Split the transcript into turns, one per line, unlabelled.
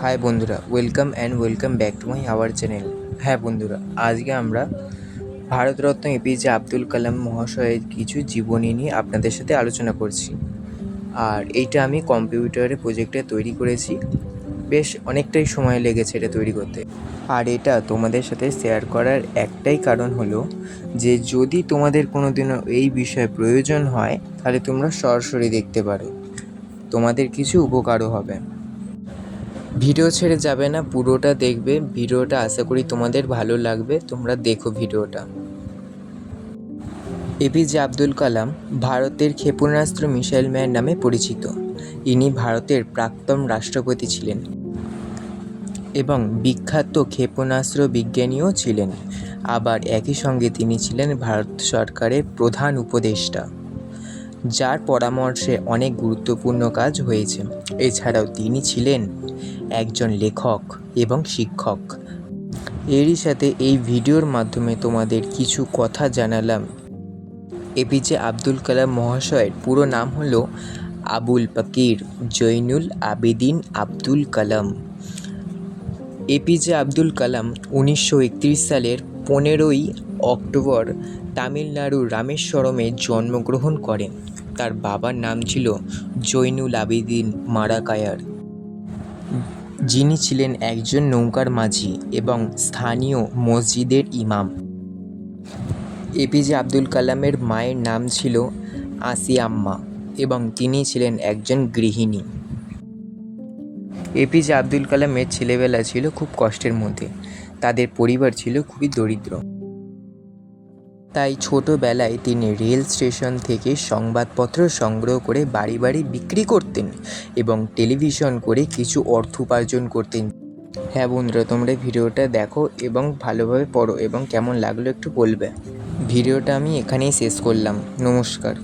High বন্ধুরা welcome and welcome back to my our channel হ্যাঁ বন্ধুরা, আজকে আমরা ভারতরত্ন এপিজে আব্দুল কালাম মহাশয়ের কিছু জীবনী নিয়ে আপনাদের সাথে আলোচনা করছি। আর এইটা আমি কম্পিউটারে প্রজেক্টে তৈরি করেছি। বেশ অনেকটাই সময় লেগেছে এটা তৈরি করতে। আর এটা তোমাদের সাথে শেয়ার করার একটাই কারণ হলো যে যদি তোমাদের কোনো দিনও এই বিষয়ে প্রয়োজন হয়, তাহলে তোমরা সরাসরি দেখতে পারো। তোমাদের কিছু উপকারও হবে। ভিডিও ছেড়ে যাবে না, পুরোটা দেখবে। ভিডিওটা আশা করি তোমাদের ভালো লাগবে। তোমরা দেখো ভিডিওটা। এপিজে আব্দুল কালাম ভারতের ক্ষেপণাস্ত্র মিসাইল ম্যান নামে পরিচিত। ইনি ভারতের প্রাক্তন রাষ্ট্রপতি ছিলেন এবং বিখ্যাত ক্ষেপণাস্ত্র বিজ্ঞানীও ছিলেন। আবার একই সঙ্গে তিনি ছিলেন ভারত সরকারের প্রধান উপদেষ্টা। যার পরামর্শে অনেক গুরুত্বপূর্ণ কাজ হয়েছে। এছাড়াও তিনি ছিলেন একজন লেখক এবং শিক্ষক। এরই সাথে এই ভিডিওর মাধ্যমে তোমাদের কিছু কথা জানালাম। এপিজে আব্দুল কালাম মহাশয়ের পুরো নাম হলো আবুল পাকির জৈনুল আবেদিন আব্দুল কালাম। এপিজে আব্দুল কালাম উনিশশো একত্রিশ সালের পনেরোই অক্টোবর তামিলনাড়ুর রামেশ্বরমে জন্মগ্রহণ করেন। তার বাবার নাম ছিল জৈনুল আবেদিন মারাকায়ার। যিনি ছিলেন একজন নৌকার মাঝি এবং স্থানীয় মসজিদের ইমাম। এপিজে আব্দুল কালামের মায়ের নাম ছিল আসিয়াম্মা এবং তিনি ছিলেন একজন গৃহিণী। এপিজে আব্দুল কালামের ছেলেবেলা ছিল খুব কষ্টের মধ্যে। তাদের পরিবার ছিল খুবই দরিদ্র। তাই ছোটোবেলায় তিনি রেল স্টেশন থেকে সংবাদপত্র সংগ্রহ করে বাড়ি বাড়ি বিক্রি করতেন এবং টেলিভিশন করে কিছু অর্থ উপার্জন করতেন। হ্যাঁ বন্ধুরা, তোমরা ভিডিওটা দেখো এবং ভালোভাবে পড়ো এবং কেমন লাগল একটু বলবে। ভিডিওটা আমি এখানেই শেষ করলাম। নমস্কার।